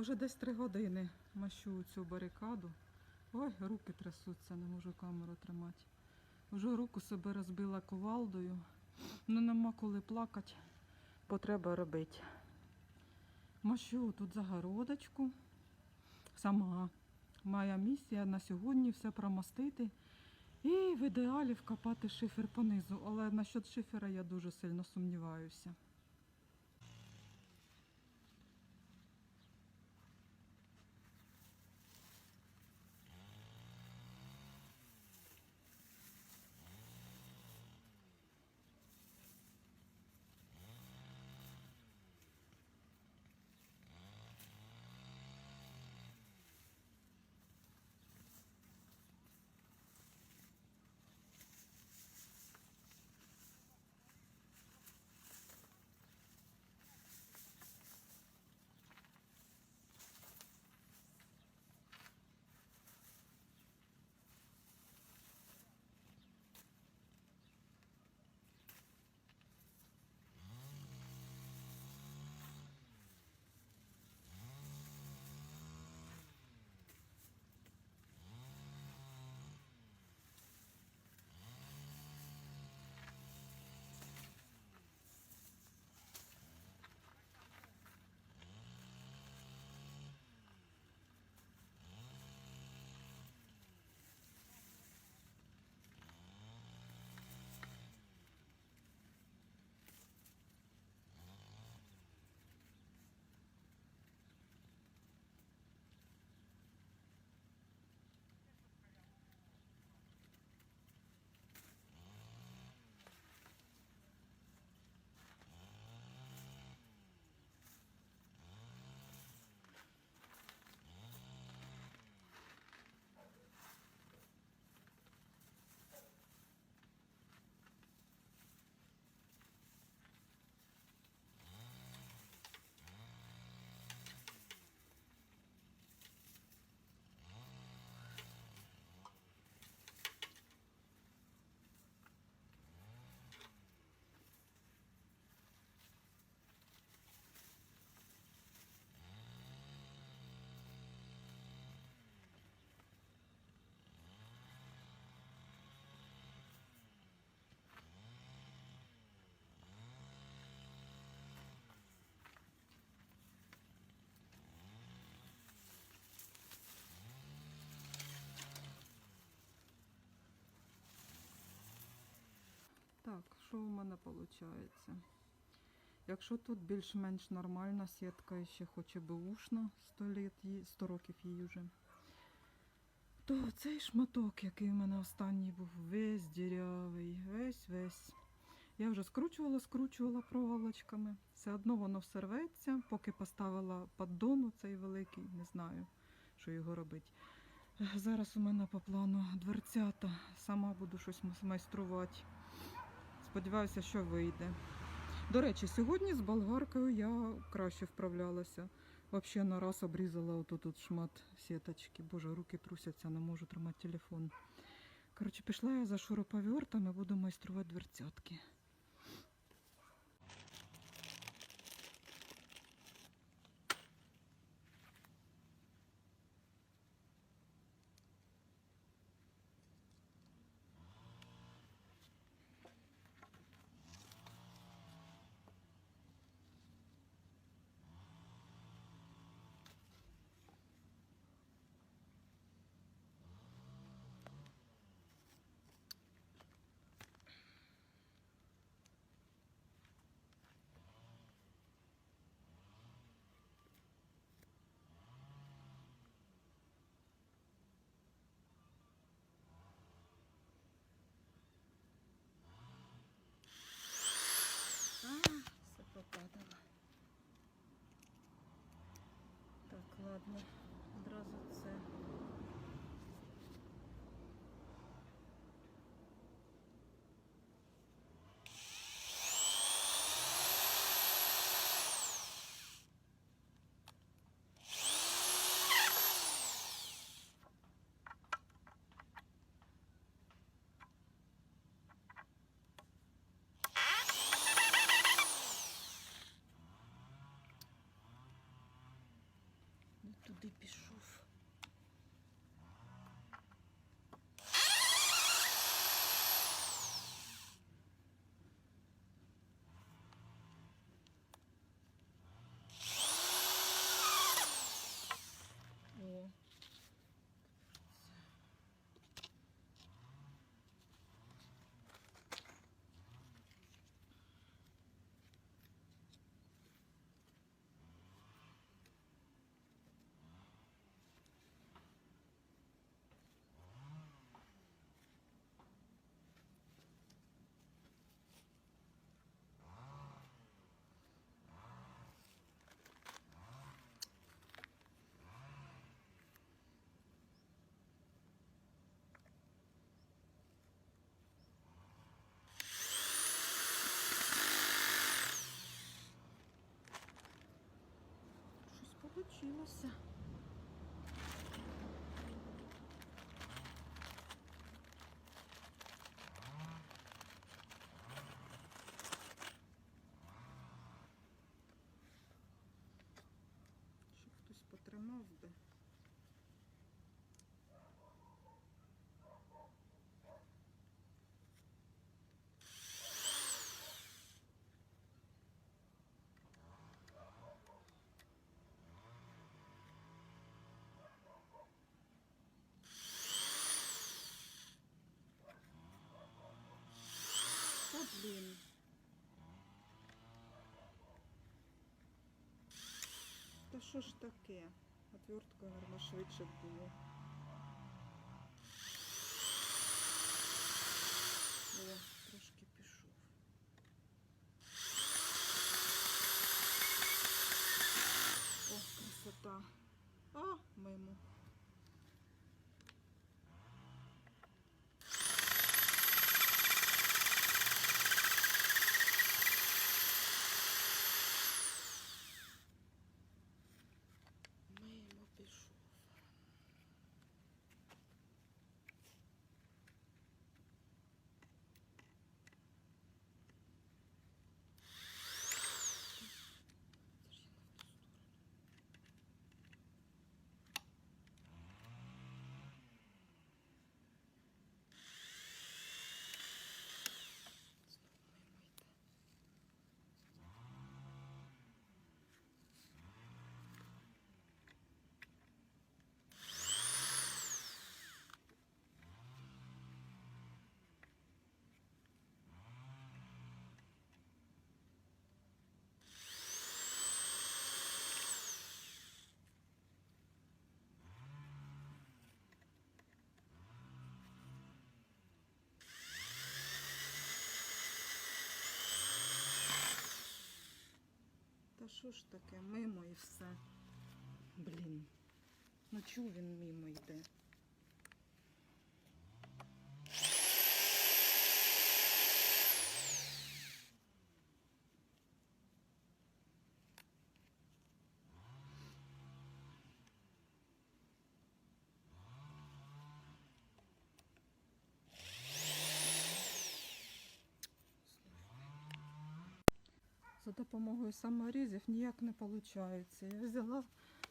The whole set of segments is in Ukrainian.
вже десь три години мащу цю барикаду. Ой, руки трясуться, не можу камеру тримати. Вже руку себе розбила кувалдою. Ну нема коли плакати, бо треба робити. Мащу тут загородочку. Сама. Моя місія на сьогодні все промастити. І в ідеалі вкопати шифер понизу. Але насчет шифера я дуже сильно сумніваюся. Так, що у мене виходить? Якщо тут більш-менш нормальна сітка, ще хоче бушна 100, літ, 100 років їй вже, то цей шматок, який у мене останній був, весь дірявий, весь весь. Я вже скручувала, скручувала проволочками. Все одно воно все рветься, поки поставила поддон цей великий, не знаю, що його робити. Зараз у мене по плану дверцята. Сама буду щось майструвати. Сподіваюся, що вийде. До речі, сьогодні з болгаркою я краще вправлялася. Взагалі на раз обрізала отут тут шмат сіточки. Боже, руки трусяться, не можу тримати телефон. Коротше, пішла я за шуруповертом і буду майструвати дверцятки. А, все. Так, ладно, одразу це. Щось Та блін. Та що ж таке? Отвертка, мабуть, швидше було. О, трошки пішов. О, красота. А. Мимо що ж таке, мимо і все. Блін. Ну чого він мимо йде? Допомогою саморізів ніяк не виходить. Я взяла,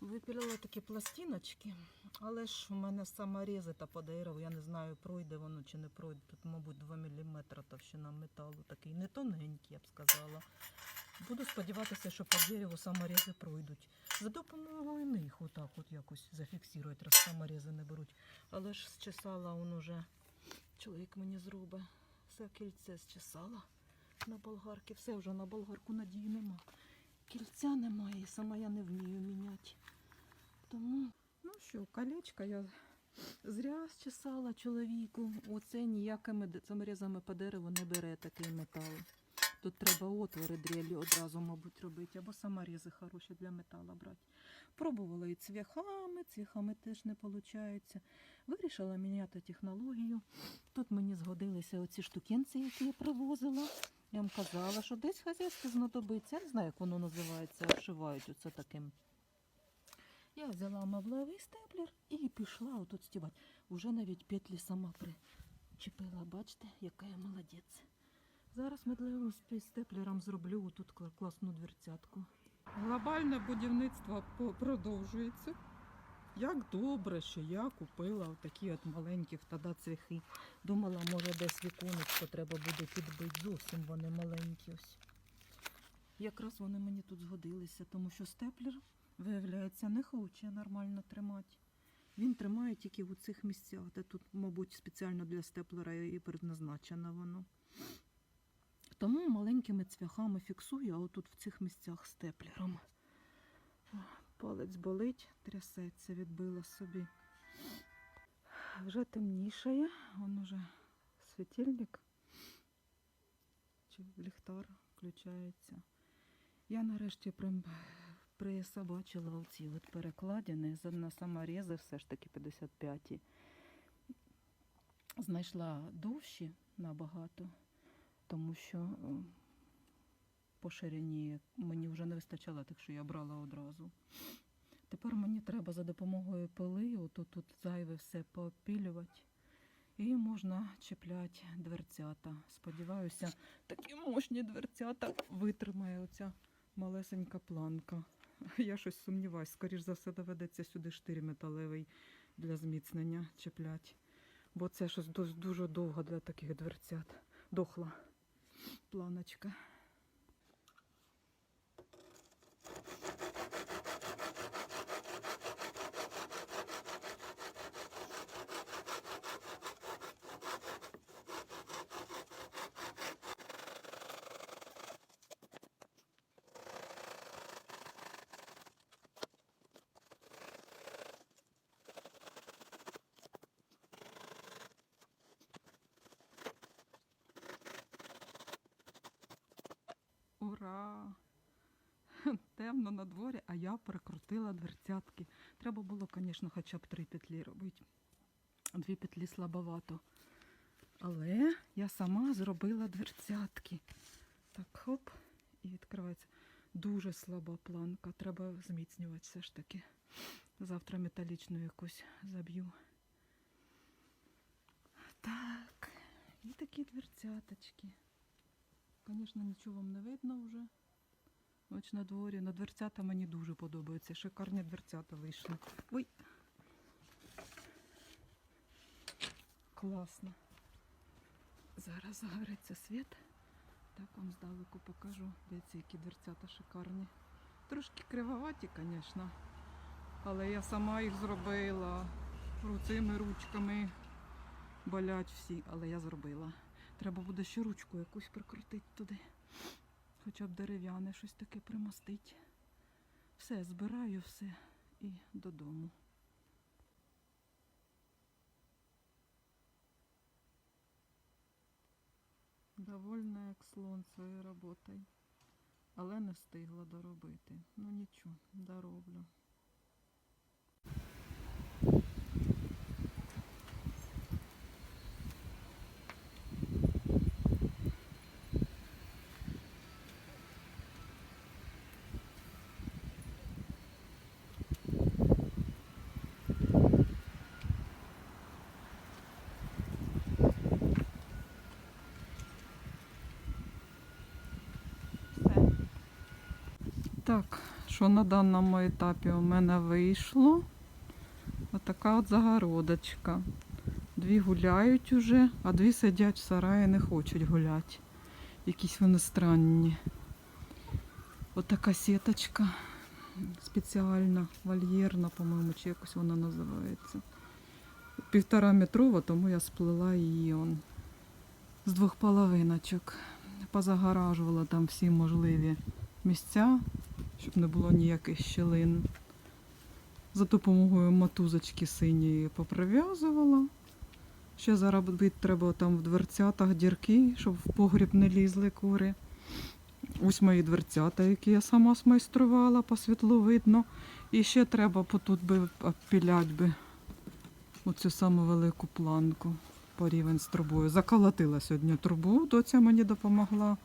випілила такі пластиночки, але ж у мене саморізи та по дереву, я не знаю, пройде воно чи не пройде. Тут, мабуть, 2 мм товщина металу, такий не тоненький, я б сказала. Буду сподіватися, що по дереву саморізи пройдуть. За допомогою них отак от якось зафіксують, раз саморізи не беруть. Але ж зчесала он уже, чоловік мені зробить, все кільце зчесала на болгарки. Все вже на болгарку надії нема. Кільця немає, і сама я не вмію міняти. Тому, ну що, колечко я зря зчесала чоловіку. Оце ніякими саморізами по дереву не бере такий метал. Тут треба отвори дрелі одразу, мабуть, робити, або саморізи хороші для металу брати. Пробувала і цвяхами, цвяхами теж не виходить. Вирішила міняти технологію. Тут мені згодилися оці штукенці, які я привозила. Я вам казала, що десь хазяйство знадобиться. Я не знаю, як воно називається, обшивають оце таким. Я взяла мавлевий степлер і пішла отут стібати. Уже навіть петлі сама причепила. Бачите, яка я молодець. Зараз медлевим спі- степлером зроблю тут класну дверцятку. Глобальне будівництво продовжується. Як добре, що я купила такі от маленькі тоді цвяхи. Думала, може десь віконечко треба буде підбити. Зовсім вони маленькі ось. Якраз вони мені тут згодилися, тому що степлер, виявляється, не хоче нормально тримати. Він тримає тільки в цих місцях, де тут, мабуть, спеціально для степлера і предназначено воно. Тому маленькими цвяхами фіксую, а отут в цих місцях степлером. Палець болить, трясеться, відбила собі. Вже темнішає, он уже світильник чи ліхтар включається. Я нарешті присобачила оці от перекладини на саморізи, все ж таки 55. Знайшла довші набагато, тому що по ширині мені вже не вистачало, так що я брала одразу. Тепер мені треба за допомогою пили, отут тут зайве все поопілювати. І можна чіпляти дверцята. Сподіваюся, такі мощні дверцята витримає оця малесенька планка. Я щось сумніваюсь, скоріш за все доведеться сюди штир металевий для зміцнення чіпляти. Бо це щось дуже довго для таких дверцят. Дохла планочка. Ура! Темно на дворі, а я прикрутила дверцятки. Треба було, звісно, хоча б три петлі робити. Дві петлі слабовато. Але я сама зробила дверцятки. Так, хоп, і відкривається. Дуже слаба планка. Треба зміцнювати все ж таки. Завтра металічну якусь заб'ю. Так, і такі дверцяточки. Звісно, нічого вам не видно вже. Ось на дворі. На дверцята мені дуже подобаються. Шикарні дверцята вийшли. Ой. Класно. Зараз загориться світ. Так вам здалеку покажу. Дивіться, які дверцята шикарні. Трошки кривоваті, звісно. Але я сама їх зробила. Цими ручками болять всі, але я зробила. Треба буде ще ручку якусь прикрутити туди. Хоча б дерев'яне щось таке примостить. Все, збираю все і додому. Довольна як слон своєю роботою. Але не встигла доробити. Ну нічого, дороблю. Так, що на даному етапі у мене вийшло? Отака от загородочка. Дві гуляють уже, а дві сидять в сараї, не хочуть гуляти. Якісь вони странні. Отака сіточка спеціальна, вольєрна, по-моєму, чи якось вона називається. Півтора метрова, тому я сплела її он, з двох половиночок. Позагоражувала там всі можливі місця, щоб не було ніяких щілин. За допомогою мотузочки синьої поприв'язувала. Ще заробити треба там в дверцятах дірки, щоб в погріб не лізли кури. Ось мої дверцята, які я сама смайструвала, по світлу видно. І ще треба потут би обпілять би оцю саму велику планку по рівень з трубою. Заколотила сьогодні трубу, доця мені допомогла.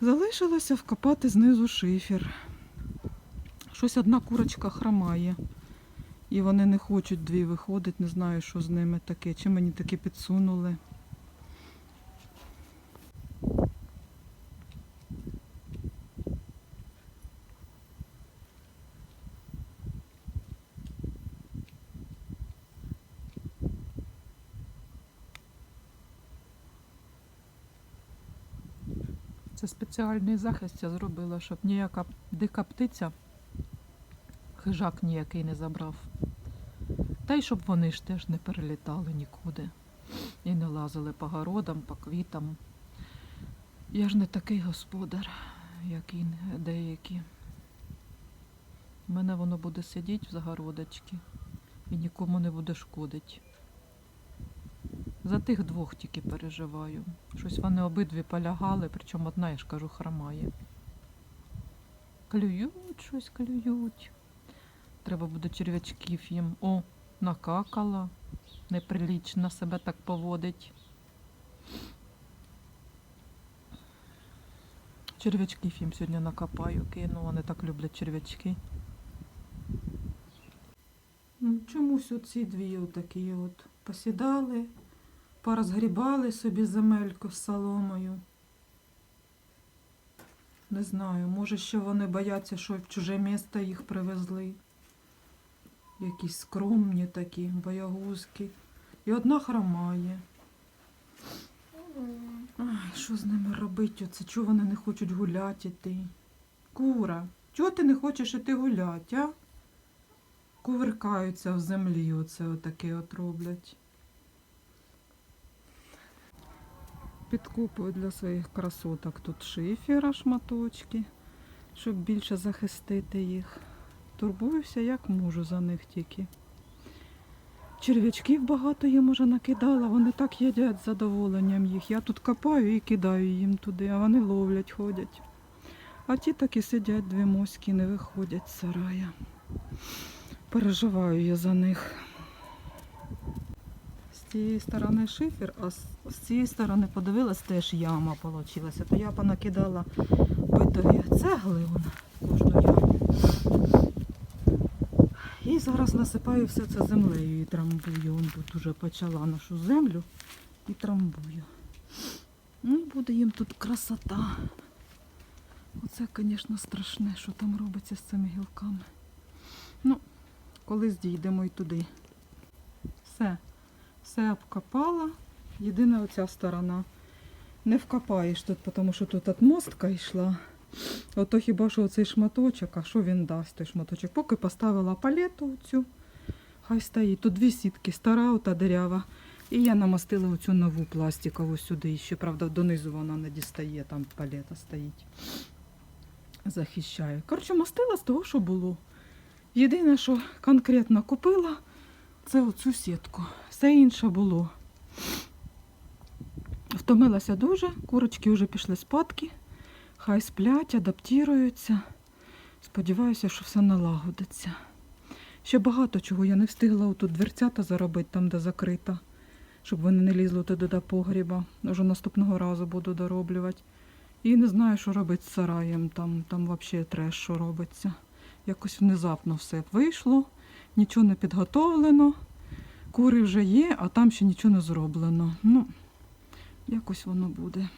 Залишилося вкопати знизу шифер. Щось одна курочка хромає. І вони не хочуть дві виходити, не знаю, що з ними таке. Чи мені таке підсунули. Це спеціальний захист я зробила, щоб ніяка дика птиця хижак ніякий не забрав. Та й щоб вони ж теж не перелітали нікуди і не лазили по городам, по квітам. Я ж не такий господар, як і деякі. У мене воно буде сидіти в загородочці і нікому не буде шкодить. За тих двох тільки переживаю. Щось вони обидві полягали, причому одна, я ж кажу, хромає. Клюють щось, клюють. Треба буде черв'ячків їм. О, накакала. Неприлічно себе так поводить. Черв'ячків їм сьогодні накопаю, кину, вони так люблять черв'ячки. Ну, Чомусь оці дві отакі от посідали, порозгрібали собі земельку з соломою. Не знаю, може ще вони бояться, що в чуже місто їх привезли. Якісь скромні такі, боягузки. І одна хромає. Ай, що з ними робити? Оце чого вони не хочуть гуляти іти? Кура, чого ти не хочеш іти гуляти, а? Кувиркаються в землі, оце отаке от роблять. Підкупую для своїх красоток тут шифера шматочки, щоб більше захистити їх. Турбуюся, як можу за них тільки. Черв'ячків багато їм уже накидала, вони так їдять з задоволенням їх. Я тут копаю і кидаю їм туди, а вони ловлять, ходять. А ті так і сидять дві моськи, не виходять з сарая. Переживаю я за них. Цієї сторони шифер, а з, цієї сторони подивилась, теж яма вийшла. То я понакидала битові цегли кожну яму. І зараз насипаю все це землею і трамбую. Вон тут уже почала нашу землю і трамбую. Ну, і буде їм тут красота. Оце, звісно, страшне, що там робиться з цими гілками. Ну, колись дійдемо і туди. Все. Все обкопала. Єдина оця сторона. Не вкопаєш тут, тому що тут отмостка йшла. Ото хіба що оцей шматочок, а що він дасть той шматочок? Поки поставила палету цю, хай стоїть. Тут дві сітки, стара ота дерява. І я намастила оцю нову пластикову сюди. Ще, правда, донизу вона не дістає, там палета стоїть. Захищає. Коротше, мастила з того, що було. Єдине, що конкретно купила, це оцю сітку. Все інше було. Втомилася дуже, курочки вже пішли спадки. Хай сплять, адаптуються. Сподіваюся, що все налагодиться. Ще багато чого я не встигла отут дверцята заробити там, де закрита, щоб вони не лізли туди до погріба. Вже наступного разу буду дороблювати. І не знаю, що робити з сараєм. Там, там взагалі треш, що робиться. Якось внезапно все вийшло, нічого не підготовлено. Кури вже є, а там ще нічого не зроблено. Ну, якось воно буде.